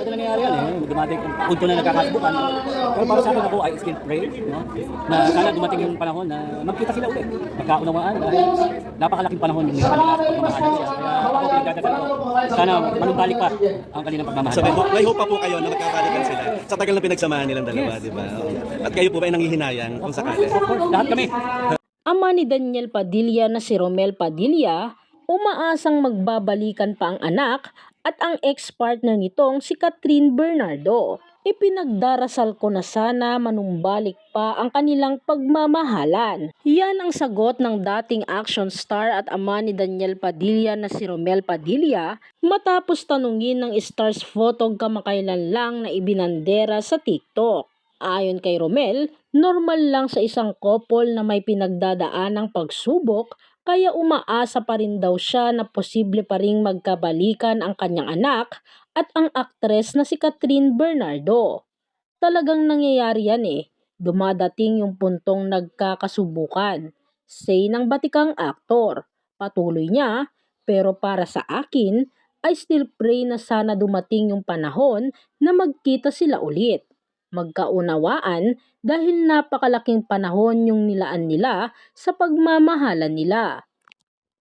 talaga nangyayari yan eh. Dumating kung punto na nagkakasubukan. Pero para sa akin ako, I still pray, no? Na sana dumating yung panahon na magkita sila ulit. Magkaunawaan dahil napakalaking panahon yung kanila pagmamahalan siya. Kaya ako pinagdadasal ko. Sana manumbalik pa ang kanilang pagmamahal. So may hope, may hope pa po kayo na magkabalikan sila sa tagal na pinagsamahan nilang dalawa, Yes. di ba? Oo. At kayo po ba ay nanghihinayang kung sakali? Of course, lahat kami. Ama ni Daniel Padilla na si Romel Padilla, umaasang magbabalikan pa ang anak at ang ex-partner nitong si Catherine Bernardo. Ipinagdarasal ko na sana manumbalik pa ang kanilang pagmamahalan. Yan ang sagot ng dating action star at ama ni Daniel Padilla na si Romel Padilla matapos tanungin ng Stars Photog kamakailan lang na ibinandera sa TikTok. Ayon kay Romel, normal lang sa isang couple na may pinagdadaan ng pagsubok kaya umaasa pa rin daw siya na posible pa ring magkabalikan ang kanyang anak at ang aktres na si Catherine Bernardo. Talagang nangyayari yan eh. Dumadating yung puntong nagkakasubukan. Say ng batikang aktor. Patuloy niya, pero para sa akin, I still pray na sana dumating yung panahon na magkita sila ulit magkaunawaan dahil napakalaking panahon yung nilaan nila sa pagmamahalan nila.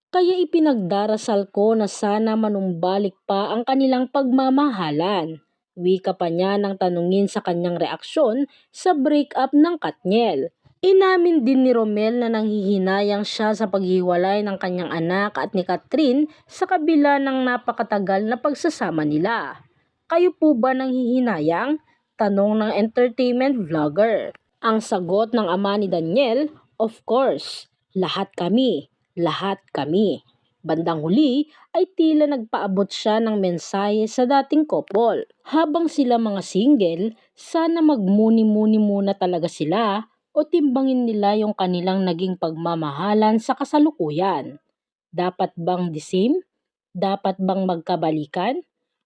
Kaya ipinagdarasal ko na sana manumbalik pa ang kanilang pagmamahalan. Wika pa niya nang tanungin sa kanyang reaksyon sa breakup ng Katniel. Inamin din ni Romel na nanghihinayang siya sa paghiwalay ng kanyang anak at ni Catherine sa kabila ng napakatagal na pagsasama nila. Kayo po ba nanghihinayang? Tanong ng entertainment vlogger. Ang sagot ng ama ni Daniel, of course, lahat kami, lahat kami. Bandang huli ay tila nagpaabot siya ng mensahe sa dating couple. Habang sila mga single, sana magmuni-muni muna talaga sila o timbangin nila yung kanilang naging pagmamahalan sa kasalukuyan. Dapat bang same? Dapat bang magkabalikan?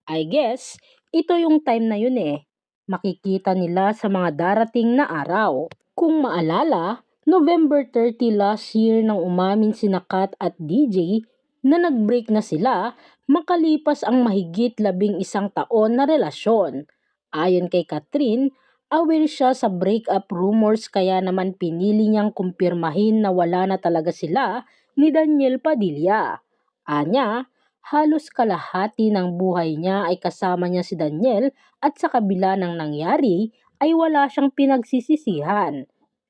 I guess, ito yung time na yun eh makikita nila sa mga darating na araw. Kung maalala, November 30 last year nang umamin si Kat at DJ na nag-break na sila makalipas ang mahigit labing isang taon na relasyon. Ayon kay Catherine, aware siya sa breakup rumors kaya naman pinili niyang kumpirmahin na wala na talaga sila ni Daniel Padilla. Anya, halos kalahati ng buhay niya ay kasama niya si Daniel at sa kabila ng nangyari ay wala siyang pinagsisisihan.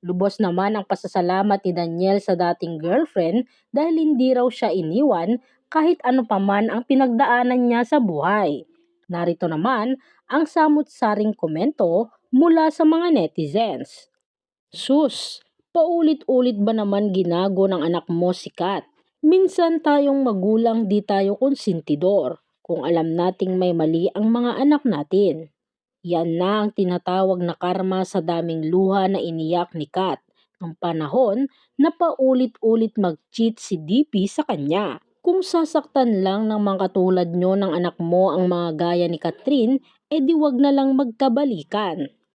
Lubos naman ang pasasalamat ni Daniel sa dating girlfriend dahil hindi raw siya iniwan kahit ano paman ang pinagdaanan niya sa buhay. Narito naman ang samut-saring komento mula sa mga netizens. Sus, paulit-ulit ba naman ginago ng anak mo si Kat? Minsan tayong magulang di tayo konsentidor kung alam nating may mali ang mga anak natin. Yan na ang tinatawag na karma sa daming luha na iniyak ni Kat ng panahon na paulit-ulit mag-cheat si DP sa kanya. Kung sasaktan lang ng mga katulad nyo ng anak mo ang mga gaya ni Catherine, edi wag na lang magkabalikan.